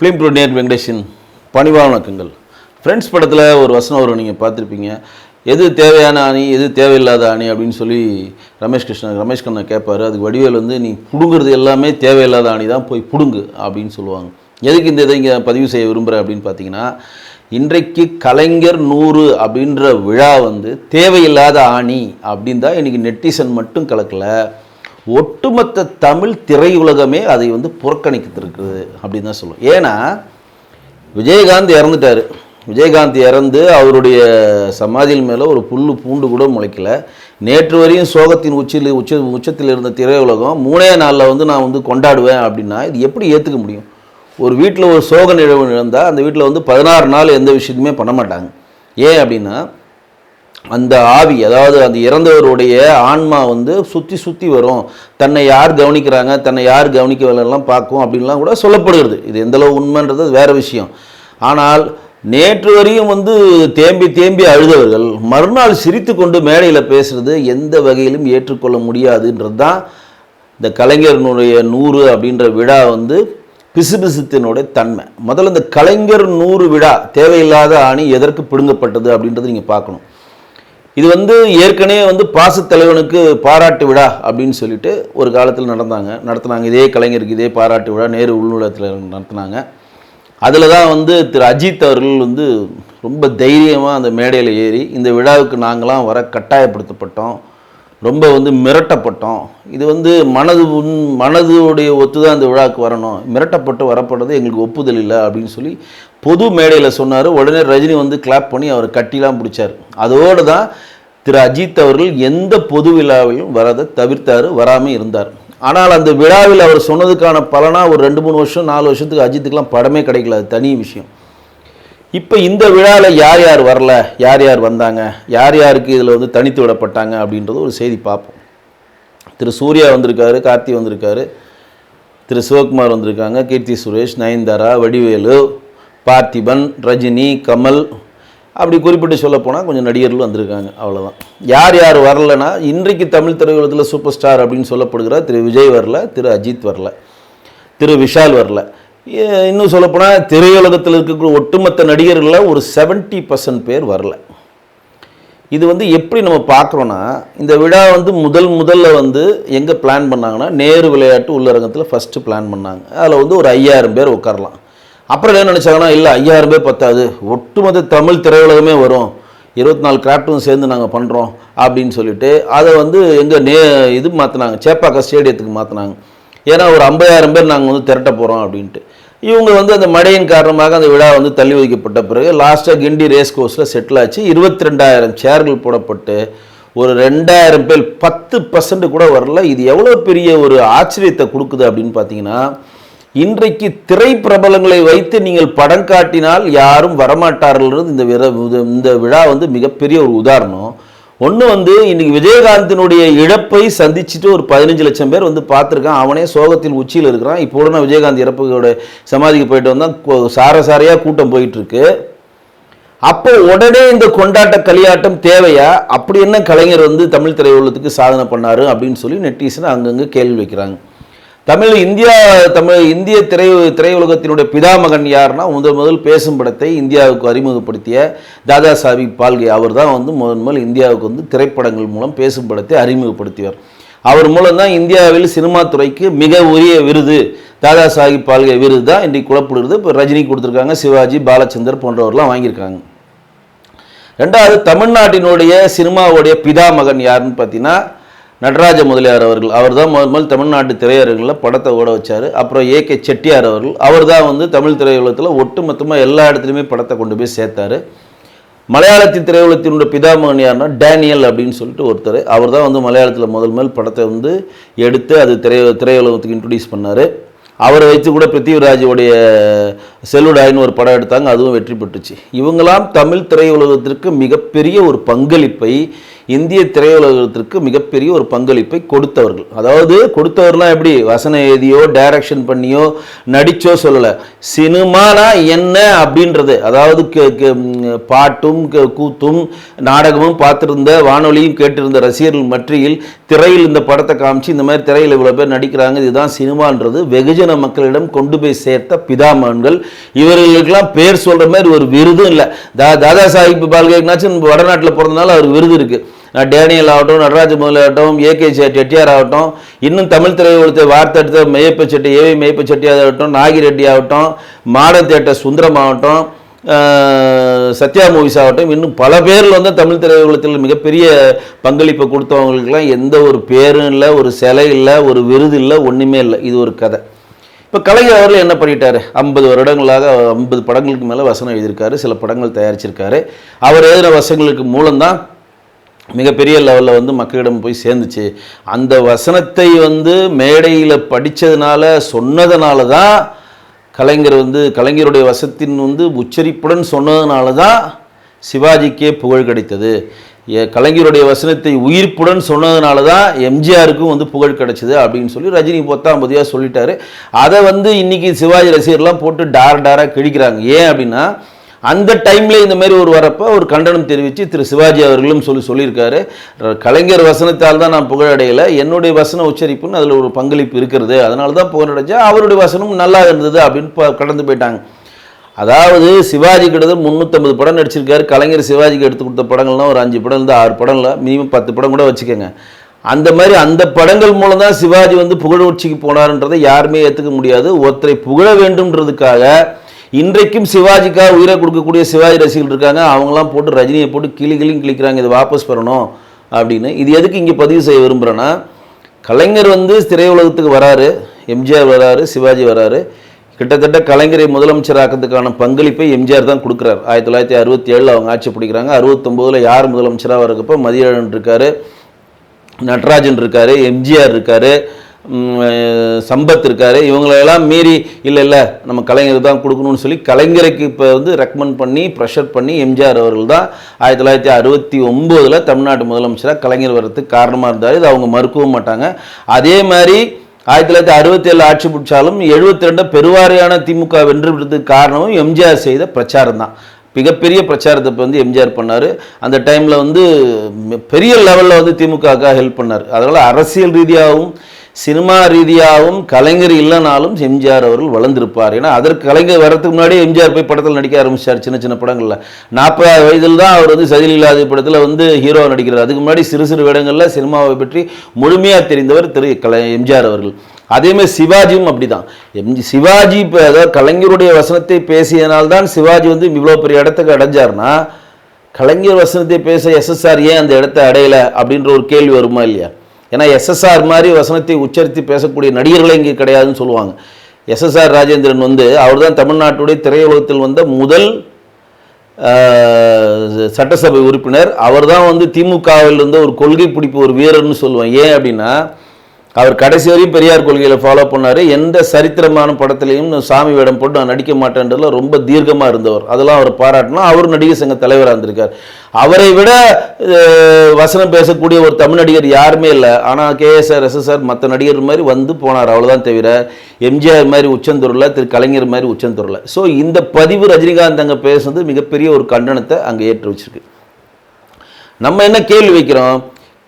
Film ப்ரொடியர் Venkatesan பணிவான வணக்கங்கள். Friends படத்தில் ஒரு வசனம் வரும் நீங்கள் பார்த்துருப்பீங்க. எது தேவையான அணி எது தேவையில்லாத அணி அப்படின்னு சொல்லி ரமேஷ் கிருஷ்ணன் ரமேஷ் கண்ணன் கேட்பாரு அதுக்கு வடிவேல் வந்து நீ பிடுங்குறது எல்லாமே தேவையில்லாத அணி தான் போய் பிடுங்கு அப்படின்னு சொல்லுவாங்க. எதுக்கு இந்த இதை இங்கே பதிவு செய்ய விரும்புகிறேன் அப்படின்னு பார்த்தீங்கன்னா இன்றைக்கு கலைஞர் நூறு அப்படின்ற விழா வந்து தேவையில்லாத ஆணி அப்படின்னு தான் இன்றைக்கி நெட்டிசன் மட்டும் கலக்கலை. ஒட்டுமொத்த தமிழ் திரையுலகமே அதை வந்து புறக்கணிக்கத்திருக்குது அப்படின்னு தான் சொல்லுவோம். ஏன்னா விஜயகாந்த் இறந்துட்டார். விஜயகாந்த் இறந்து அவருடைய சமாதியின் மேலே ஒரு புல்லு பூண்டு கூட முளைக்கல. நேற்று வரையும் சோகத்தின் உச்சியில் உச்ச உச்சத்தில் இருந்த திரையுலகம் மூணே நாளில் வந்து நான் வந்து கொண்டாடுவேன் அப்படின்னா இது எப்படி ஏற்றுக்க முடியும்? ஒரு வீட்டில் ஒரு சோக நிகழ்வு நடந்தால் அந்த வீட்டில் வந்து பதினாறு நாள் எந்த விஷயத்துமே பண்ண மாட்டாங்க. ஏன் அப்படின்னா அந்த ஆவி அதாவது அந்த இறந்தவருடைய ஆன்மா வந்து சுற்றி சுற்றி வரும். தன்னை யார் கவனிக்கிறாங்க தன்னை யார் கவனிக்கவில்லாம் பார்க்கும் அப்படின்லாம் கூட சொல்லப்படுகிறது. இது எந்தளவு உண்மைன்றது வேறு விஷயம். ஆனால் நேற்று வரையும் வந்து தேம்பி தேம்பி அழுதவர்கள் மறுநாள் சிரித்து கொண்டு மேடையில் பேசுகிறது எந்த வகையிலும் ஏற்றுக்கொள்ள முடியாதுன்றது தான் இந்த கலைஞரனுடைய நூறு அப்படின்ற விழா வந்து பிசுபிசுத்தினுடைய தன்மை. முதல்ல இந்த கலைஞர் நூறு விழா தேவையில்லாத அணி எதற்கு பிடுங்கப்பட்டது அப்படின்றத நீங்கள் பார்க்கணும். இது வந்து ஏற்கனவே வந்து பாசத்தலைவனுக்கு பாராட்டு விழா அப்படின்னு சொல்லிட்டு ஒரு காலத்தில் நடந்தாங்க. நடத்துனாங்க. இதே கலைஞருக்கு இதே பாராட்டு விழா நேரு உள்நூலகத்தில் நடத்துனாங்க. அதில் தான் வந்து திரு அஜித் அவர்கள் வந்து ரொம்ப தைரியமாக அந்த மேடையில் ஏறி இந்த விழாவுக்கு நாங்களாம் வர கட்டாயப்படுத்தப்பட்டோம். ரொம்ப வந்து மிரட்டப்பட்டோம். இது வந்து மனது உன் மனதுடைய ஒத்து தான் இந்த விழாவுக்கு வரணும். மிரட்டப்பட்டு வரப்படுறது எங்களுக்கு ஒப்புதல் இல்லை அப்படின்னு சொல்லி பொது மேடையில் சொன்னார். உடனே ரஜினி வந்து கிளாப் பண்ணி அவர் கட்டிலாம் பிடிச்சார். அதோடு தான் திரு அஜித் அவர்கள் எந்த பொது விழாவிலும் வரதை தவிர்த்தார் வராமல் இருந்தார். ஆனால் அந்த விழாவில் அவர் சொன்னதுக்கான பலனாக ஒரு ரெண்டு மூணு வருஷம் நாலு வருஷத்துக்கு அஜித்துக்கெலாம் படமே கிடைக்கல. அது தனி விஷயம். இப்போ இந்த விழாவில் யார் யார் வரல யார் யார் வந்தாங்க யார் யாருக்கு இதில் வந்து தனித்து விடப்பட்டாங்க அப்படின்றது ஒரு செய்தி பார்ப்போம். திரு சூர்யா வந்திருக்காரு கார்த்தி வந்திருக்காரு திரு சிவகுமார் வந்திருக்காங்க கீர்த்தி சுரேஷ் நயன்தாரா வடிவேலு பார்த்திபன் ரஜினி கமல் அப்படி குறிப்பிட்டு சொல்லப்போனால் கொஞ்சம் நடிகர்கள் வந்திருக்காங்க அவ்வளோதான் யார் யார் வரலன்னா இன்றைக்கு தமிழ் திரையுலகத்தில் சூப்பர் ஸ்டார் அப்படின்னு சொல்லப்படுகிற திரு விஜய் வரல திரு அஜித் வரல திரு விஷால் வரல. இன்னும் சொல்லப்போனால் திரையுலகத்தில் இருக்கக்கூடிய ஒட்டுமொத்த நடிகர்களில் ஒரு 70% பர்சன்ட் பேர் வரல. இது வந்து எப்படி நம்ம பார்க்குறோன்னா இந்த விழா வந்து முதல் முதல்ல வந்து எங்கே பிளான் பண்ணாங்கன்னா நேரு விளையாட்டு உள்ளரங்கத்தில் ஃபஸ்ட்டு பிளான் பண்ணாங்க. அதில் வந்து ஒரு ஐயாயிரம் பேர் உட்காரலாம். அப்புறம் என்ன நினச்சாங்கன்னா இல்லை ஐயாயிரம் பேர் பத்தாது. ஒட்டுமொத்த தமிழ் திரையுலகமே வரும். இருபத்தி நாலு கிராஃப்ட்டும் சேர்ந்து நாங்கள் பண்ணுறோம் அப்படின்னு சொல்லிட்டு அதை வந்து எங்கள் நே இது மாற்றினாங்க சேப்பாக்கா ஸ்டேடியத்துக்கு மாற்றினாங்க ஏன்னா ஒரு ஐம்பதாயிரம் பேர் நாங்கள் வந்து திரட்ட போகிறோம் அப்படின்ட்டு. இவங்க வந்து அந்த மழையின் காரணமாக அந்த விழா வந்து தள்ளி வைக்கப்பட்ட பிறகு லாஸ்ட்டாக கிண்டி ரேஸ் கோர்ஸில் செட்டில் ஆச்சு. இருபத்தி ரெண்டாயிரம் சேர்கள் போடப்பட்டு ஒரு ரெண்டாயிரம் பேர் பத்து பர்சன்ட் கூட வரல. இது எவ்வளோ பெரிய ஒரு ஆச்சரியத்தை கொடுக்குது அப்படின்னு பார்த்தீங்கன்னா இன்றைக்கு திரை பிரபலங்களை வைத்து நீங்கள் படம் காட்டினால் யாரும் வரமாட்டார்கள் இந்த விர இந்த விழா வந்து மிகப்பெரிய ஒரு உதாரணம். ஒன்று வந்து இன்னைக்கு விஜயகாந்தினுடைய இழப்பை சந்திச்சுட்டு ஒரு பதினஞ்சு லட்சம் பேர் வந்து பார்த்துருக்கான். அவனே சோகத்தில் உச்சியில் இருக்கிறான். இப்போ உடனே விஜயகாந்த் இறப்புகளோட சமாதிக்கு போயிட்டு வந்தான். சார சாரையாக கூட்டம் போயிட்டுருக்கு. அப்போ உடனே இந்த கொண்டாட்ட களியாட்டம் தேவையா? அப்படி என்ன கலைஞர் வந்து தமிழ் திரையுலகத்துக்கு சாதனை பண்ணாரு அப்படின்னு சொல்லி நெட்டிசன் அங்கங்கே கேள்வி வைக்கிறாங்க. தமிழ் இந்தியா தமிழ் இந்திய திரை திரையுலகத்தினுடைய பிதாமகன் யாருன்னா முதல் முதல் பேசும் படத்தை இந்தியாவுக்கு அறிமுகப்படுத்திய தாதா சாஹிப் பால்கே. அவர் தான் வந்து முதன் முதல் இந்தியாவுக்கு வந்து திரைப்படங்கள் மூலம் பேசும் படத்தை அறிமுகப்படுத்தியவர். அவர் மூலம் தான் இந்தியாவில் சினிமா துறைக்கு மிக உரிய விருது தாதா சாஹிப் பால்கே விருது தான் இன்றைக்கு குழப்பிடுறது இப்போ ரஜினி கொடுத்துருக்காங்க சிவாஜி பாலச்சந்தர் போன்றவர்லாம் வாங்கியிருக்காங்க. ரெண்டாவது தமிழ்நாட்டினுடைய சினிமாவுடைய பிதாமகன் யாருன்னு பார்த்தீங்கன்னா நடராஜ முதலியார் அவர்கள் அவர் தான் முதல் முதல் தமிழ்நாட்டு திரையரங்கில் படத்தை ஓட வச்சார். அப்புறம் ஏ கே செட்டியார் அவர்கள் அவர் தான் வந்து தமிழ் திரையுலகத்தில் ஒட்டுமொத்தமாக எல்லா இடத்துலையுமே படத்தை கொண்டு போய் சேர்த்தாரு. மலையாளத்தின் திரையுலகத்தினுடைய பிதாமகன் யாருன்னா டேனியல் அப்படின்னு சொல்லிட்டு ஒருத்தர். அவர் தான் வந்து மலையாளத்தில் முதல் முதல் படத்தை வந்து எடுத்து அது திரை திரையுலகத்துக்கு இன்ட்ரடியூஸ் பண்ணார். அவரை வைத்து கூட பிருத்திவிராஜுடைய செல்லுடாயின்னு ஒரு படம் எடுத்தாங்க அதுவும் வெற்றி பெற்றுச்சு. இவங்களாம் தமிழ் திரையுலகத்திற்கு மிகப்பெரிய ஒரு பங்களிப்பை இந்திய திரையுலகத்திற்கு மிகப்பெரிய ஒரு பங்களிப்பை கொடுத்தவர்கள். அதாவது கொடுத்தவர்லாம் எப்படி? வசனம் எழுதியோ டைரக்ஷன் பண்ணியோ நடிச்சோ சொல்லலை. சினிமானா என்ன அப்படின்றது. அதாவது பாட்டும் கூத்தும் நாடகமும் பார்த்துருந்த வானொலியும் கேட்டிருந்த ரசிகர்கள் மற்றியில் திரையில் இந்த படத்தை காமிச்சு இந்த மாதிரி திரையில் இவ்வளோ பேர் நடிக்கிறாங்க இதுதான் சினிமான்றது. வெகுஜன மக்களிடம் கொண்டு போய் சேர்த்த பிதாமகன்கள். இவர்களுக்கெல்லாம் பேர் சொல்கிற மாதிரி ஒரு விருதும் இல்லை. தா தாதா சாஹிப் பால்கேக்னாச்சும் வடநாட்டில் பிறந்தனால அவர் விருது இருக்குது டேனியல் ஆகட்டும் நடராஜ முதல் ஆகட்டும் ஏகே செட்டியார் ஆகட்டும் இன்னும் தமிழ் திரையுலகத்தை வார்த்தெடுத்த மெய்யப்ப செட்டி ஏவி மெய்யப்ப செட்டியார் ஆகட்டும் நாகிரெட்டி ஆகட்டும் மாடர்ன் சுந்தரம் ஆகட்டும் சத்யா மூவிஸ் ஆகட்டும் இன்னும் பல பேரில் வந்து தமிழ் திரையுலகத்தில் மிகப்பெரிய பங்களிப்பை கொடுத்தவங்களுக்கெல்லாம் எந்த ஒரு பேரும் இல்லை ஒரு சிலை இல்லை ஒரு விருது இல்லை ஒன்றுமே இல்லை. இது ஒரு கதை. இப்போ கலைஞர் அவர்கள் என்ன பண்ணிட்டாரு? ஐம்பது வருடங்களாக ஐம்பது படங்களுக்கு மேலே வசனம் எழுதியிருக்காரு சில படங்கள் தயாரிச்சிருக்காரு. அவர் எழுதின வசனங்களுக்கு மூலம்தான் மிகப்பெரிய லெவலில் வந்து மக்களிடம் போய் சேர்ந்துச்சு. அந்த வசனத்தை வந்து மேடையில் படித்ததுனால சொன்னதுனால தான் கலைஞர் வந்து கலைஞருடைய வசத்தின் வந்து உச்சரிப்புடன் சொன்னதுனால தான் சிவாஜிக்கே புகழ் கிடைத்தது. கலைஞருடைய வசனத்தை உயிர்ப்புடன் சொன்னதுனால தான் எம்ஜிஆருக்கும் வந்து புகழ் கிடைச்சிது அப்படின்னு சொல்லி ரஜினி பொத்தாம் பொதியாக சொல்லிட்டாரு. அதை வந்து இன்றைக்கி சிவாஜி ரசிகர்லாம் போட்டு டார் டாராக கிழிக்கிறாங்க. ஏன் அப்படின்னா அந்த டைம்ல இந்த மாதிரி ஒரு வரப்போ ஒரு கண்டனம் தெரிவித்து திரு சிவாஜி அவர்களும் சொல்லி சொல்லியிருக்காரு. கலைஞர் வசனத்தால் தான் நான் புகழடையலை என்னுடைய வசன உச்சரிப்புன்னு அதில் ஒரு பங்களிப்பு இருக்கிறது. அதனால தான் புகழடைச்சா அவருடைய வசனம் நல்லா இருந்தது அப்படின்னு கடந்து போயிட்டாங்க. அதாவது சிவாஜி கிட்ட முந்நூற்றம்பது படம் நடிச்சிருக்காரு. கலைஞர் சிவாஜிக்கு எடுத்து கொடுத்த படங்கள்லாம் ஒரு அஞ்சு படம் இருந்து ஆறு படம் இல்லை மினிமம் பத்து படம் கூட வச்சுக்கோங்க. அந்த மாதிரி அந்த படங்கள் மூலம் தான் சிவாஜி வந்து புகழ் போனார்ன்றதை யாருமே ஏற்றுக்க முடியாது. ஒருத்தரை புகழ வேண்டும்ன்றதுக்காக இன்றைக்கும் சிவாஜிக்காக உயிரை கொடுக்கக்கூடிய சிவாஜி ரசிகர்கள் இருக்காங்க. அவங்களாம் போட்டு ரஜினியை போட்டு கிளி கிளியும் கிளிக்கிறாங்க இது வாபஸ் பெறணும் அப்படின்னு. இது எதுக்கு இங்கே பதிவு செய்ய விரும்புகிறேன்னா கலைஞர் வந்து திரையுலகத்துக்கு வராரு. எம்ஜிஆர் வராரு சிவாஜி வராரு. கிட்டத்தட்ட கலைஞரை முதலமைச்சராக்கிறதுக்கான பங்களிப்பை எம்ஜிஆர் தான் கொடுக்குறாரு. ஆயிரத்தி தொள்ளாயிரத்தி அறுபத்தி ஏழில் அவங்க ஆட்சி பிடிக்கிறாங்க. அறுபத்தொம்போதில் யார் முதலமைச்சராக வரக்கப்போ மதியழன் இருக்காரு நட்ராஜன் இருக்காரு எம்ஜிஆர் இருக்காரு. சம்பத் இருக்காரு. இவங்களெல்லாம் மீறி இல்லை இல்லை நம்ம கலைஞர் தான் கொடுக்கணும்னு சொல்லி கலைஞருக்கு இப்போ வந்து ரெக்கமெண்ட் பண்ணி ப்ரெஷர் பண்ணி எம்ஜிஆர் அவர்கள் தான் ஆயிரத்தி தொள்ளாயிரத்தி அறுபத்தி ஒம்போதில் தமிழ்நாட்டு முதலமைச்சராக கலைஞர் வர்றதுக்கு காரணமாக இருந்தார். இது அவங்க மறுக்கவும் மாட்டாங்க. அதே மாதிரி ஆயிரத்தி தொள்ளாயிரத்தி அறுபத்தி ஏழு ஆட்சி பிடிச்சாலும் எழுபத்தி ரெண்டு பெருவாரியான திமுக வென்றுவிடுறதுக்கு காரணமும் எம்ஜிஆர் செய்த பிரச்சாரம் தான். மிகப்பெரிய பிரச்சாரத்தை இப்போ வந்து எம்ஜிஆர் பண்ணார். அந்த டைமில் வந்து பெரிய லெவலில் வந்து திமுகவுக்காக ஹெல்ப் பண்ணார். அதனால் அரசியல் ரீதியாகவும் சினிமா ரீதியாகவும் கலைஞர் இல்லைனாலும் எம்ஜிஆர் அவர்கள் வளர்ந்திருப்பார். ஏன்னா அதற்கு கலைஞர் வரதுக்கு முன்னாடியே எம்ஜிஆர் போய் படத்தில் நடிக்க ஆரம்பிச்சார் சின்ன சின்ன படங்களில். நாற்பது வயதில் தான் அவர் வந்து சதில் இல்லாத படத்தில் வந்து ஹீரோ நடிக்கிறார். அதுக்கு முன்னாடி சிறு சிறு இடங்களில் சினிமாவை பற்றி முழுமையாக தெரிந்தவர் திரு கலை எம்ஜிஆர் அவர்கள். அதேமாதிரி சிவாஜியும் அப்படிதான். எம்ஜி சிவாஜி இப்போ அதாவது கலைஞருடைய வசனத்தை பேசியதனால்தான் சிவாஜி வந்து இவ்வளோ பெரிய இடத்துக்கு அடைஞ்சார்னா கலைஞர் வசனத்தை பேச எஸ்எஸ்ஆர் ஏன் அந்த இடத்த அடையலை அப்படின்ற ஒரு கேள்வி வருமா இல்லையா? ஏன்னா எஸ்எஸ்ஆர் மாதிரி வசனத்தை உச்சரித்து பேசக்கூடிய நடிகர்களே இங்கே கிடையாதுன்னு சொல்லுவாங்க. எஸ்எஸ்ஆர் ராஜேந்திரன் வந்து அவர் தான் தமிழ்நாட்டுடைய திரையுலகத்தில் வந்த முதல் சட்டசபை உறுப்பினர். அவர் தான் வந்து திமுகவில் இருந்த ஒரு கொள்கை பிடிப்பு ஒரு வீரர்னு சொல்லுவேன். ஏன் அப்படின்னா அவர் கடைசி வரையும் பெரியார் கொள்கையில் ஃபாலோ பண்ணார். எந்த சரித்திரமான படத்துலையும் நான் சாமி வேடம் போட்டு நான் நடிக்க மாட்டேன்றதுல ரொம்ப தீர்க்கமாக இருந்தவர். அதெல்லாம் அவர் பாராட்டினா அவர் நடிகர் சங்க தலைவராக இருந்திருக்கார். அவரை விட வசனம் பேசக்கூடிய ஒரு தமிழ் நடிகர் யாருமே இல்லை. ஆனால் கேஎஸ்ஆர் எஸ்எஸ்ஆர் மற்ற நடிகர் மாதிரி வந்து போனார் அவ்வளோதான் தவிர எம்ஜிஆர் மாதிரி உச்சந்தூரில் திரு கலைஞர் மாதிரி உச்சந்தூரில். ஸோ இந்த பதிவு ரஜினிகாந்த் அங்கே பேசுனது மிகப்பெரிய ஒரு கண்டனத்தை அங்கே ஏற்று வச்சிருக்கு. நம்ம என்ன கேள்வி வைக்கிறோம்?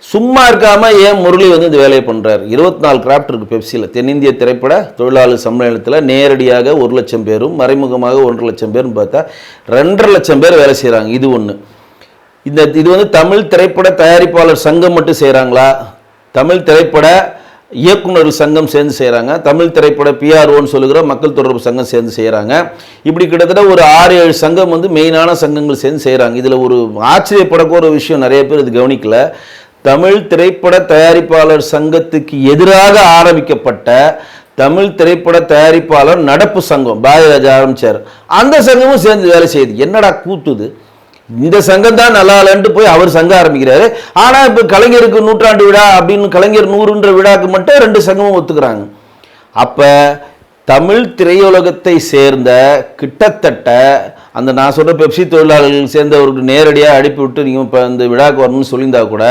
சும்மா இருக்காமல் ஏன் முரளி வந்து இந்த வேலையை பண்ணுறாரு இருபத்தி நாலு கிராஃப்ட் இருக்குது பெப்சியில் தென்னிந்திய திரைப்பட தொழிலாளர் சம்மேளனத்தில் நேரடியாக ஒரு லட்சம் பேரும் மறைமுகமாக ஒன்றரை லட்சம் பேரும் பார்த்தா ரெண்டரை லட்சம் பேர் வேலை செய்கிறாங்க இது ஒன்று இந்த இது வந்து தமிழ் திரைப்பட தயாரிப்பாளர் சங்கம் மட்டும் செய்கிறாங்களா தமிழ் திரைப்பட இயக்குனர் சங்கம் சேர்ந்து செய்கிறாங்க தமிழ் திரைப்பட பிஆர்ஓன்னு சொல்லுகிற மக்கள் தொடர்பு சங்கம் சேர்ந்து செய்கிறாங்க இப்படி கிட்டத்தட்ட ஒரு ஆறு ஏழு சங்கம் வந்து மெயினான சங்கங்கள் சேர்ந்து செய்கிறாங்க இதில் ஒரு ஆச்சரியப்படக்கூடிய ஒரு விஷயம் நிறைய பேர் இது கவனிக்கல. தமிழ் திரைப்பட தயாரிப்பாளர் சங்கத்துக்கு எதிராக ஆரம்பிக்கப்பட்ட தமிழ் திரைப்பட தயாரிப்பாளர் நடப்பு சங்கம் பாரதிராஜா ஆரம்பிச்சார். அந்த சங்கமும் சேர்ந்து வேலை செய்யுது. என்னடா கூத்துது? இந்த சங்கம் தான் நல்லா இல்லைன்ட்டு போய் அவர் சங்கம் ஆரம்பிக்கிறாரு. ஆனா இப்ப கலைஞருக்கு நூற்றாண்டு விழா அப்படின்னு கலைஞர் நூறுன்ற விழாக்கு மட்டும் ரெண்டு சங்கமும் ஒத்துக்கிறாங்க. அப்ப தமிழ் திரையுலகத்தை சேர்ந்த கிட்டத்தட்ட அந்த நான் சொன்ன பெப்சி தொழிலாளர்கள் சேர்ந்தவருக்கு நேரடியாக அனுப்பி விட்டு நீங்கள் இப்போ இந்த விழாக்கு வரணும்னு சொல்லியிருந்தா கூட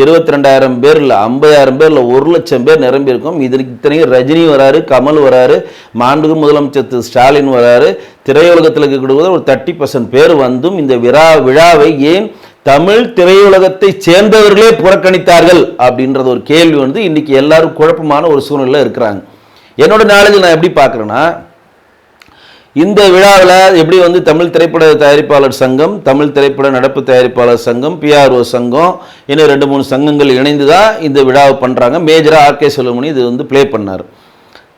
இருபத்தி ரெண்டாயிரம் பேர் இல்லை ஐம்பதாயிரம் பேர் இல்லை ஒரு லட்சம் பேர் நிரம்பியிருக்கோம் இதற்கு இத்தனையும் ரஜினி வராரு கமல் வராரு மாண்புகு முதலமைச்சர் திரு ஸ்டாலின் வராரு. திரையுலகத்தில் இருக்கக்கூடிய ஒரு தேர்ட்டி பர்சன்ட் பேர் வந்தும் இந்த விழா விழாவை ஏன் தமிழ் திரையுலகத்தை சேர்ந்தவர்களே புறக்கணித்தார்கள் அப்படின்றது ஒரு கேள்வி வந்து இன்னைக்கு எல்லாரும் குழப்பமான ஒரு சூழ்நிலை இருக்கிறாங்க. என்னோட நாலேஜ் நான் எப்படி பார்க்குறேன்னா இந்த விழாவில் எப்படி வந்து தமிழ் திரைப்பட தயாரிப்பாளர் சங்கம் தமிழ் திரைப்பட நடப்பு தயாரிப்பாளர் சங்கம் பிஆர்ஓ சங்கம் இன்னும் ரெண்டு மூணு சங்கங்கள் இணைந்து தான் இந்த விழாவை பண்ணுறாங்க மேஜராக ஆர்கே செல்வமணி இது வந்து ப்ளே பண்ணார்.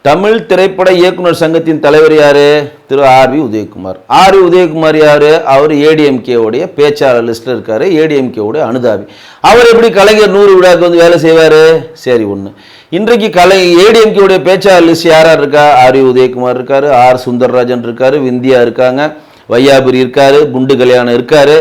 தமிழ் திரைப்பட இயக்குனர் சங்கத்தின் தலைவர் யார்? திரு R V Udhayakumar. R V Udhayakumar யார்? அவர் ஏடிஎம்கேவுடைய பேச்சாளர் லிஸ்ட்டில் இருக்கார். ஏடிஎம்கேவுடைய அனுதாபி. அவர் எப்படி கலைஞர் நூறு விழாவுக்கு வந்து வேலை செய்வார்? சரி ஒன்று இன்றைக்கு கலை ஏடிஎம்கேவுடைய பேச்சாளர் லிஸ்ட் யார் யார் இருக்கா? ஆர் உதயகுமார் இருக்கார் ஆர் சுந்தர்ராஜன் இருக்கார் விந்தியா இருக்காங்க வையாபுரி இருக்கார் குண்டு கல்யாணம் இருக்கார்.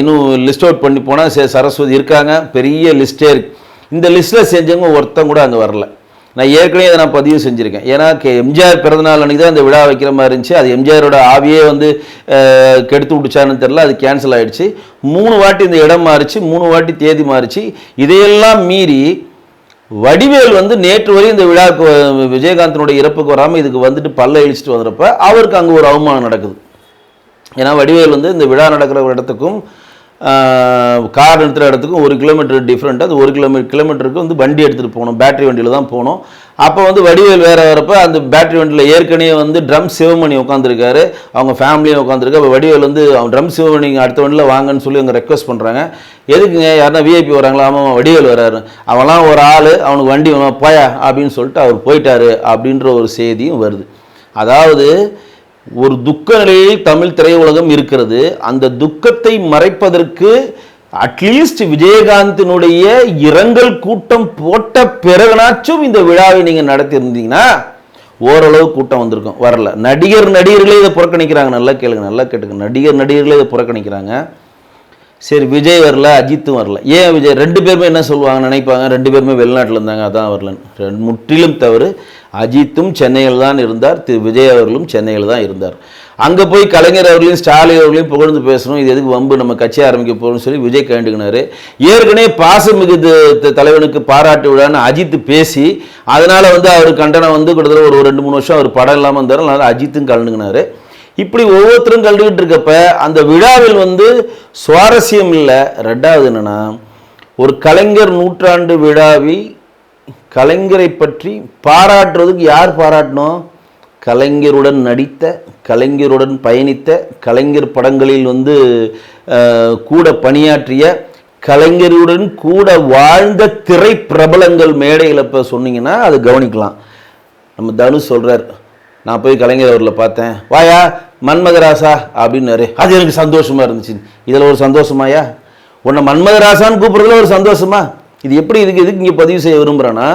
இன்னும் லிஸ்ட் அவுட் பண்ணி போனால் சரஸ்வதி இருக்காங்க. பெரிய லிஸ்ட்டே இருக்கு. இந்த லிஸ்ட்டில் செஞ்சவங்க ஒருத்தன் கூட அங்கே வரல. நான் ஏற்கனவே இதை நான் பதிவு செஞ்சுருக்கேன். ஏன்னா கே எம்ஜிஆர் பிறந்தநாள் அன்றைக்கி தான் இந்த விழா வைக்கிற மாதிரி இருந்துச்சு. அது எம்ஜிஆரோட ஆவியே வந்து கெடுத்து விட்டுச்சான்னு தெரில அது கேன்சல் ஆகிடுச்சு மூணு வாட்டி இந்த இடம் மாறிச்சு மூணு வாட்டி தேதி மாறிச்சு. இதையெல்லாம் மீறி வடிவேல் வந்து நேற்று வரை இந்த விழாவுக்கு விஜயகாந்தனுடைய இறப்புக்கு வராமல் இதுக்கு வந்துட்டு பல்ல இழிச்சிட்டு வந்தப்ப அவருக்கு அங்கே ஒரு அவமானம் நடக்குது. ஏன்னா வடிவேல் வந்து இந்த விழா நடக்கிற ஒரு இடத்துக்கும் கார் நிறுத்துகிற இடத்துக்கும் ஒரு கிலோமீட்டர் டிஃப்ரெண்ட் அது ஒரு கிலோமீட்டர் கிலோமீட்டருக்கு வந்து வண்டி எடுத்துகிட்டு போகணும். பேட்டரி வண்டியில் தான் போகணும். அப்போ வந்து வடிவேல் வேறு வரப்போ அந்த பேட்டரி வண்டியில் ஏற்கனவே வந்து ட்ரம் சிவமணி உட்காந்துருக்காரு அவங்க ஃபேமிலியும் உட்காந்துருக்கு அப்போ வடிவேல் வந்து அவன் ட்ரம் சிவமணி அடுத்த வண்டியில் வாங்கன்னு சொல்லி அவங்க ரெக்வஸ்ட் பண்ணுறாங்க எதுக்குங்க? யாருன்னா விஐபி வராங்களா ஆமாம் வடிவேல் வராரு அவன்லாம் ஒரு ஆள் அவனுக்கு வண்டி போயா அப்படின்னு சொல்லிட்டு அவர் போயிட்டாரு. அப்படின்ற ஒரு செய்தியும் வருது. அதாவது ஒரு துக்க நிலையில் தமிழ் திரையுலகம் இருக்கிறது. அந்த துக்கத்தை மறைப்பதற்கு அட்லீஸ்ட் விஜயகாந்தினுடைய இரங்கல் கூட்டம் போட்ட பிறகுனாச்சும் இந்த விழாவை நீங்கள் நடத்தியிருந்தீங்கன்னா ஓரளவு கூட்டம் வந்திருக்கும். வரல. நடிகர் நடிகர்களே இதை புறக்கணிக்கிறாங்க. நல்லா கேளுங்க நல்லா கேட்டுங்க நடிகர் நடிகர்களே இதை புறக்கணிக்கிறாங்க. சரி விஜய் வரல அஜித்தும் வரல. ஏன் விஜய்? ரெண்டு பேருமே என்ன சொல்லுவாங்க நினைப்பாங்க? ரெண்டு பேருமே வெளிநாட்டில் இருந்தாங்க அதான் வரலன்னு. ரெண்டு- முற்றிலும் தவறு. அஜித்தும் சென்னையில் தான் இருந்தார். திரு விஜய் அவர்களும் சென்னையில் தான் இருந்தார். அங்கே போய் கலைஞர் அவர்களையும் ஸ்டாலின் அவர்களையும் புகழ்ந்து பேசணும். இது எதுக்கு வம்பு? நம்ம கட்சி ஆரம்பிக்க போகிறோம்னு சொல்லி விஜய் கேண்டுக்கினாரு ஏற்கனவே பாசமிகு தலைவனுக்கு பாராட்டு விழான்னு அஜித் பேசி அதனால் வந்து அவர் கண்டனம் வந்து கிட்டத்தட்ட ஒரு ரெண்டு மூணு வருஷம் அவர் படம் இல்லாமல் இருந்தார். அதனால் அஜித்தும் கலந்துக்கினாரு. இப்படி ஒவ்வொருத்தரும் கலந்துக்கிட்டு இருக்கப்ப அந்த விழாவில் வந்து சுவாரஸ்யம் இல்லை. ரெண்டாவது என்னென்னா ஒரு கலைஞர் நூற்றாண்டு விழாவை கலைஞரை பற்றி பாராட்டுறதுக்கு யார் பாராட்டணும்? கலைஞருடன் நடித்த கலைஞருடன் பயணித்த கலைஞர் படங்களில் வந்து கூட பணியாற்றிய கலைஞருடன் கூட வாழ்ந்த திரை பிரபலங்கள் மேடையில் இப்போ சொன்னீங்கன்னா அது கவனிக்கலாம். நம்ம தனுஷ் சொல்கிறார் நான் போய் கலைஞர் அவரில் பார்த்தேன். வாயா மன்மதராசா அப்படின்னாரு. அது எனக்கு சந்தோஷமாக இருந்துச்சு. இதில் ஒரு சந்தோஷமாயா உன்னை மன்மதராசான்னு கூப்பிட்றதுல ஒரு சந்தோஷமா? இது எப்படி இருக்குது இதுக்கு இங்கே பதிவு செய்ய விரும்புகிறேன்னா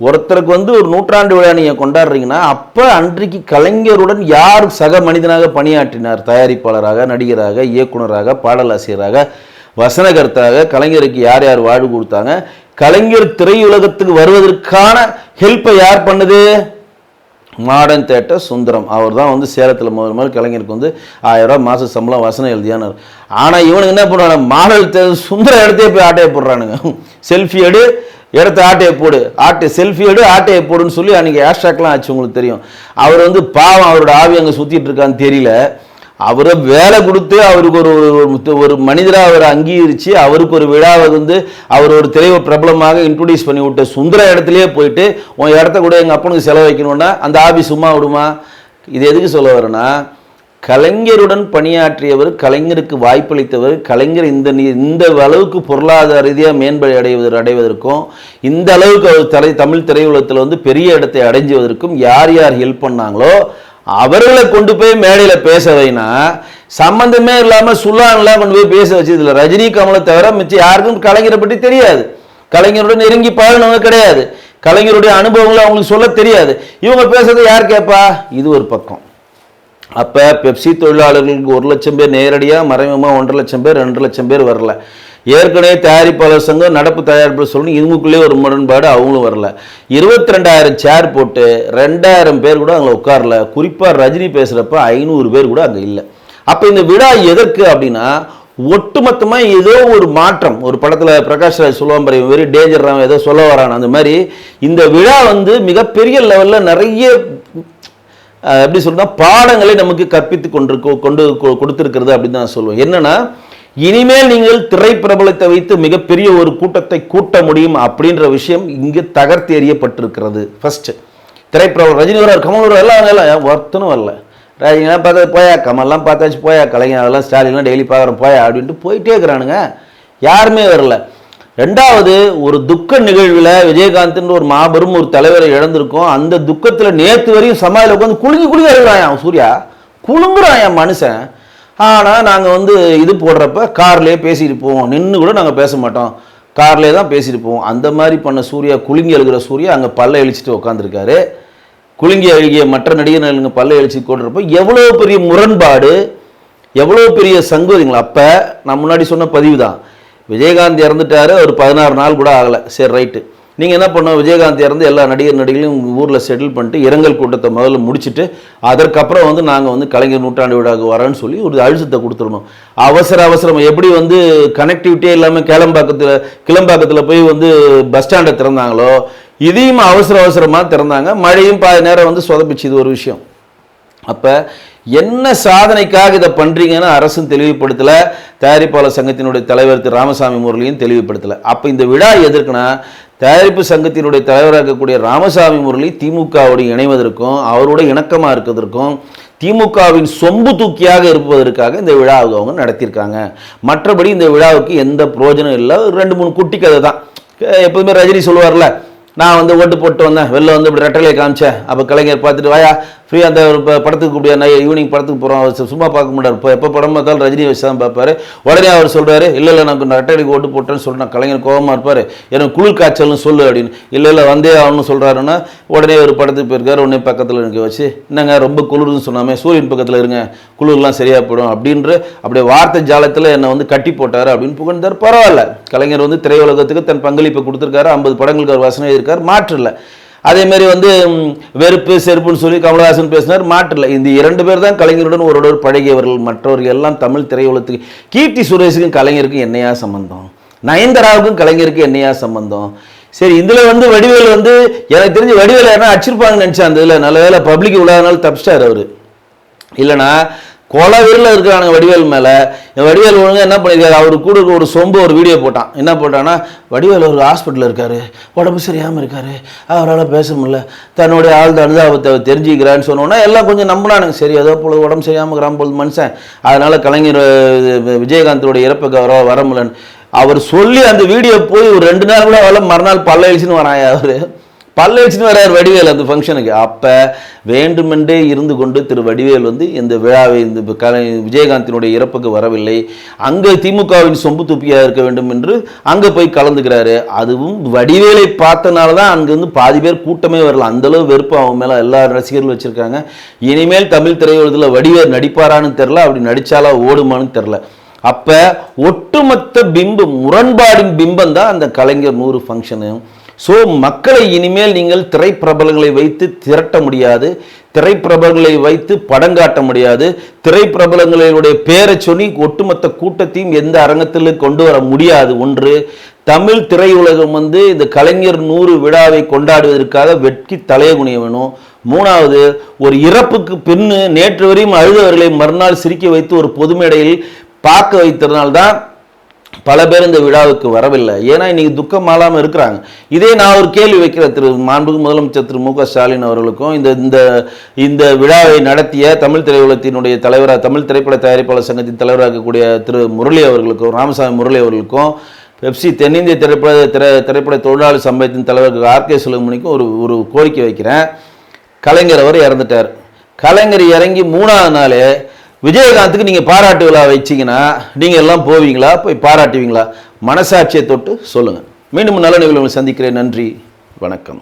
ஒருத்தருக்கு வந்து ஒரு நூற்றாண்டு விழா நீங்கள் கொண்டாடுறீங்கன்னா அப்போ அன்றைக்கு கலைஞருடன் யார் சக மனிதனாக பணியாற்றினார்? தயாரிப்பாளராக நடிகராக இயக்குனராக பாடலாசிரியராக வசனகர்த்தாக கலைஞருக்கு யார் யார் வாழ்வு கொடுத்தாங்க? கலைஞர் திரையுலகத்துக்கு வருவதற்கான ஹெல்ப்பை யார் பண்ணுது? Modern theatre Sundaram. அவர் தான் வந்து சேலத்தில் முதல் முதல் கலைஞருக்கு வந்து ஆயிரம் ரூபாய் மாத சம்பளம் வசனம் எழுதியானார். ஆனால் இவனுக்கு என்ன பண்ணுறாங்க மாடல் தே சுந்தரம் இடத்தையே போய் ஆட்டையை போடுறானுங்க. செல்ஃபி எடு இடத்த ஆட்டையை போடு. ஆட்டை செல்ஃபி எடு ஆட்டையை போடுன்னு சொல்லி அன்றைக்கி ஹேஷ்டாக்லாம் ஆச்சு உங்களுக்கு தெரியும். அவர் வந்து பாவம் அவரோட ஆவி அங்கே சுற்றிட்டு இருக்கான்னு தெரியல. அவரை வேலை கொடுத்து அவருக்கு ஒரு ஒரு- ஒரு ஒரு மனிதராக அவரை அங்கீகரித்து அவருக்கு ஒரு விழாவை வந்து அவர் ஒரு தெளிவு பிரபலமாக இன்ட்ரடியூஸ் பண்ணி விட்ட சுந்தர இடத்துலையே போயிட்டு உன் இடத்த கூட எங்கள் அப்பனுக்கு செலவு வைக்கணும்னா அந்த ஆபி சும்மா விடுமா? இது எதுக்கு சொல்ல வரேன்னா கலைஞருடன் பணியாற்றியவர் கலைஞருக்கு வாய்ப்பளித்தவர் கலைஞர் இந்த இந்த அளவுக்கு பொருளாதார ரீதியாக மேம்படி அடைவது அடைவதற்கும் இந்த அளவுக்கு அவர் தலை தமிழ் திரையுலகத்தில் வந்து பெரிய இடத்தை அடைஞ்சுவதற்கும் யார் யார் ஹெல்ப் பண்ணாங்களோ அவர்களை கொண்டு போய் மேடையில் பேச வைனா சம்மந்தமே இல்லாமல் சுல்லான்லாம் கொண்டு போய் பேச வச்சு இதில் ரஜினி கமலை தவிர மிச்சம் யாருக்கும் கலைஞரை பற்றி தெரியாது. கலைஞருடன் நெருங்கி பழகினவங்க கிடையாது. கலைஞருடைய அனுபவங்களை அவங்களுக்கு சொல்ல தெரியாது. இவங்க பேசுறதை யார் கேட்பா? இது ஒரு பக்கம். அப்போ பெப்சி தொழிலாளர்களுக்கு ஒரு லட்சம் பேர் நேரடியாக மறைமுகமாக ஒன்றரை லட்சம் பேர் ரெண்டு லட்சம் பேர் வரல. ஏற்கனவே தயாரிப்பாளர் சங்கம் நடப்பு தயாரிப்பாளர் சொல்லணும். இதுக்குள்ளேயே ஒரு முரண்பாடு அவங்களும் வரல. இருபத்தி ரெண்டாயிரம் சேர் போட்டு ரெண்டாயிரம் பேர் கூட அங்கே உட்காரல. குறிப்பாக ரஜினி பேசுகிறப்ப ஐநூறு பேர் கூட அங்கே இல்லை. அப்போ இந்த விழா எதற்கு அப்படின்னா ஒட்டுமொத்தமாக ஏதோ ஒரு மாற்றம். ஒரு படத்தில் பிரகாஷ் ராஜ் சொல்லுவான் பாரு வெரி டேஞ்சர் ஏதோ சொல்ல வரான். அந்த மாதிரி இந்த விழா வந்து மிகப்பெரிய லெவலில் நிறைய எப்படி சொல்றா பாடங்களை நமக்கு கற்பித்து கொண்டிருக்கோ கொண்டு கொ- அப்படின்னு நான் சொல்லுவேன் என்னன்னா இனிமேல் நீங்கள் திரைப்பிரபலத்தை வைத்து மிகப்பெரிய ஒரு கூட்டத்தை கூட்ட முடியும் அப்படின்ற விஷயம் இங்கு தகர்த்து எறியப்பட்டிருக்கிறது. ஃபர்ஸ்ட் திரைப்பிரபலம். ரஜினி வரார் கமல் வரார் எல்லாம் எல்லாம் ஒருத்தனும் வரல. ரஜினிலாம் பார்த்தா போயா கமல்லாம் பார்த்தாச்சு போயா கலைஞர் அதெல்லாம் ஸ்டாலின்லாம் டெய்லி பார்க்குறோம் போயா அப்படின்ட்டு போயிட்டே இருக்கிறானுங்க. யாருமே வரல. ரெண்டாவது ஒரு துக்க நிகழ்வில் விஜயகாந்த்ன்ற ஒரு மாபெரும் ஒரு தலைவரை இழந்திருக்கோம். அந்த துக்கத்தில் நேற்று வரையும் சமாதியில் உட்காந்து குலுங்கி குலுங்கி அழுகிறான் அவன் சூர்யா. குலுங்குறான் என் மனுஷன். ஆனால் நாங்கள் வந்து இது போடுறப்ப கார்லேயே பேசிட்டு போவோம் நின்று கூட நாங்கள் பேச மாட்டோம். கார்லேயே தான் பேசிட்டு போவோம் அந்த மாதிரி பண்ண சூர்யா குலுங்கி அழுகிற சூர்யா அங்கே பல்ல எழுச்சிட்டு உட்காந்துருக்காரு குலுங்கி அழுகிய மற்ற நடிகர்களுங்க பல்ல எழுச்சி கூடுறப்ப எவ்வளோ பெரிய முரண்பாடு எவ்வளோ பெரிய சங்கதிங்களா அப்போ நான் முன்னாடி சொன்ன பதிவு தான் விஜயகாந்த் இறந்துட்டாரு ஒரு பதினாறு நாள் கூட ஆகலை. சரி ரைட்டு. நீங்கள் என்ன பண்ணோம் விஜயகாந்த் இறந்து எல்லா நடிகர் நடிகளையும் ஊரில் செட்டில் பண்ணிட்டு இரங்கல் கூட்டத்தை முதல்ல முடிச்சுட்டு அதற்கப்புறம் வந்து நாங்கள் வந்து கலைஞர் நூற்றாண்டு விழாவுக்கு வரேன்னு சொல்லி ஒரு அழுத்தத்தை கொடுத்துடணும். அவசர அவசரம் எப்படி வந்து கனெக்டிவிட்டியே இல்லாமல் கிளம்பாக்கத்தில் கிளம்பாக்கத்தில் போய் வந்து பஸ் ஸ்டாண்டை திறந்தாங்களோ இதையும் அவசர அவசரமாக திறந்தாங்க. மழையும் பாதி நேரம் வந்து சொதப்பிச்சு. இது ஒரு விஷயம். அப்போ என்ன சாதனைக்காக இதை பண்ணுறீங்கன்னு அரசும் தெளிவுபடுத்தலை தயாரிப்பாளர் சங்கத்தினுடைய தலைவர் திரு ராமசாமி முரளியும் தெளிவுபடுத்தலை. அப்போ இந்த விழா எதற்குன்னா தயாரிப்பு சங்கத்தினுடைய தலைவராக இருக்கக்கூடிய ராமசாமி முரளி திமுகவோடு இணைவதற்கும் அவரோட இணக்கமாக இருக்கிறதற்கும் திமுகவின் சொம்பு தூக்கியாக இருப்பதற்காக இந்த விழா அவங்க நடத்தியிருக்காங்க. மற்றபடி இந்த விழாவுக்கு எந்த பிரயோஜனம் இல்லை. ரெண்டு மூணு குட்டி கதை தான். எப்போதுமே ரஜினி சொல்லுவார்ல நான் வந்து ஓட்டு போட்டு வந்தேன் வெளில வந்து இப்படி ரெட்டலையை காமிச்சேன் அப்போ கலைஞர் பார்த்துட்டு வாயா ஃப்ரீயாக அந்த ஒரு படத்துக்கு கூடிய நான் ஈவினிங் படத்துக்கு போகிறோம் அவர் சும்மா பார்க்க முடியாது. இப்போ எப்போ படம் பார்த்தாலும் ரஜினி வச்சு தான் பார்ப்பாரு. உடனே அவர் சொல்கிறார் இல்லை இல்லை நான் ரெட்டலைக்கு ஓட்டு போட்டேன்னு சொல்லிட்டு நான் கலைஞர் கோபமாக இருப்பார். எனக்கு குளிர் காய்ச்சல்னு சொல்லு அப்படின்னு. இல்லை இல்லை வந்தே ஆகணும்னு சொல்கிறாருன்னா உடனே ஒரு படத்துக்கு போயிருக்காரு. உடனே பக்கத்தில் எனக்கு வச்சு என்னங்க ரொம்ப குளிர்னு சொன்னாமே சூரியன் பக்கத்தில் இருங்க. குளிர்லாம் சரியாக போயிடும் அப்படின்ற அப்படியே வார்த்தை ஜாலத்தில் என்னை வந்து கட்டி போட்டார் அப்படின்னு புகழ்ந்தார். பரவாயில்ல. கலைஞர் வந்து திரையுலகத்துக்கு தன் பங்களிப்பை கொடுத்துருக்காரு. ஐம்பது படங்களுக்கு அவர் வசனம் இருக்கார் மாற்றில்லை அதே மாதிரி வந்து வெறுப்பு செருப்புன்னு சொல்லி கமலஹாசன் பேசினார். மாற்றில்லை இந்த இரண்டு பேர் தான் கலைஞருடன் ஒருவர் பழகியவர்கள். மற்றவர்கள் எல்லாம் தமிழ் திரையுலகத்துக்கு கீர்த்தி சுரேஷுக்கும் கலைஞருக்கும் என்னையா சம்பந்தம்? நயன்தாராவுக்கும் கலைஞருக்கும் என்னையா சம்பந்தம்? சரி இதில் வந்து வடிவேல் வந்து எனக்கு தெரிஞ்சு வடிவேல் யாரா அடிச்சிருப்பாங்கன்னு நினச்சா அந்த இதில். நல்ல வேலை பப்ளிக் விழாதனால தப்பிச்சிட்டார் அவர். இல்லைனா கொலை இருக்கிறானுங்க வடிவேல் மேலே. வடிவேல் ஒழுங்காக என்ன பண்ணியிருக்காரு அவர் கூட இருக்க ஒரு சொம்பு ஒரு வீடியோ போட்டான். என்ன போட்டான்னா வடிவேல் ஒரு ஹாஸ்பிட்டலில் இருக்கார். உடம்பு சரியாமல் இருக்கார். அவரால் பேச முடியல. தன்னுடைய ஆழ்ந்த அனுதாபத்தை அவர் தெரிஞ்சுக்கிறான்னு சொன்னோன்னா எல்லாம் கொஞ்சம் நம்பினானுங்க. சரி ஏதோ பொழுது உடம்பு சரியாமல் இருக்கிறான் போது மனுஷன். அதனால் கலைஞர் விஜயகாந்தோட இறப்புக்கு வர வர முடியலன்னு. அவர் சொல்லி அந்த வீடியோ போய் ஒரு ரெண்டு நாள் கூட அவ்வளோ மறுநாள் பல்ல வராங்க வரான் அவர். பல்ல வச்சுன்னு வடிவேல் அந்த ஃபங்க்ஷனுக்கு அப்போ வேண்டுமென்றே இருந்து கொண்டு திரு வடிவேல் வந்து இந்த விழாவை இந்த கலை விஜயகாந்தினுடைய இறப்புக்கு வரவில்லை. அங்கே திமுகவின் சொம்பு துப்பியாக இருக்க வேண்டும் என்று அங்கே போய் கலந்துக்கிறாரு. அதுவும் வடிவேலை பார்த்தனால தான் அங்கேருந்து பாதி பேர் கூட்டமே வரல. அந்தளவு வெறுப்பு அவன் மேலே எல்லா ரசிகர்களும் வச்சுருக்காங்க. இனிமேல் தமிழ் திரையுலகத்தில் வடிவேல் நடிப்பாரான்னு தெரில அப்படி நடித்தாலா ஓடுமான்னு தெரில அப்போ ஒட்டுமொத்த பிம்பம் முரண்பாடின் பிம்பம் தான் அந்த கலைஞர் நூறு ஃபங்க்ஷனு ஸோ மக்களை இனிமேல் நீங்கள் திரைப்பிரபலங்களை வைத்து திரட்ட முடியாது. திரைப்பிரபலங்களை வைத்து படம் காட்ட முடியாது. திரைப்பிரபலங்களுடைய பேரை சொல்லி ஒட்டுமொத்த கூட்டத்தையும் எந்த அரங்கத்தில் கொண்டு வர முடியாது. ஒன்று தமிழ் திரையுலகம் வந்து இந்த கலைஞர் நூறு விழாவை கொண்டாடுவதற்காக வெட்கி தலையை குனிய வேணும். மூணாவது ஒரு இறப்புக்கு பின்னு நேற்று வரையும் அழுதவர்களை மறுநாள் சிரிக்க வைத்து ஒரு பொது மேடையில் பார்க்க வைத்ததனால்தான் பல பேர் இந்த விழாவுக்கு வரவில்லை. ஏன்னா இன்னைக்கு துக்கம் ஆளாமல் இருக்கிறாங்க. இதே நான் ஒரு கேள்வி வைக்கிறேன் திரு மாண்புக்கு முதலமைச்சர் திரு மு க ஸ்டாலின் அவர்களுக்கும். இந்த இந்த இந்த விழாவை நடத்திய தமிழ் திரையுலகத்தினுடைய தலைவராக தமிழ் திரைப்பட தயாரிப்பாளர் சங்கத்தின் தலைவராக இருக்கக்கூடிய திரு முரளி அவர்களுக்கும் ராமசாமி முரளி அவர்களுக்கும் பெப்சி தென்னிந்திய திரைப்பட திரை திரைப்பட தொழிலாளர் சம்பவத்தின் தலைவருக்கு ஆர் கே சுலமணிக்கும் ஒரு ஒரு கோரிக்கை வைக்கிறேன். கலைஞர் அவர் இறந்துட்டார். கலைஞர் இறங்கி மூணாவது நாளே விஜயகாந்துக்கு நீங்கள் பாராட்டு விழா வச்சீங்கன்னா நீங்கள் எல்லாம் போவீங்களா? போய் பாராட்டுவீங்களா? மனசாட்சியை தொட்டு சொல்லுங்கள் மீண்டும் நல்ல நிகழ்வு சந்திக்கிறேன். நன்றி. வணக்கம்.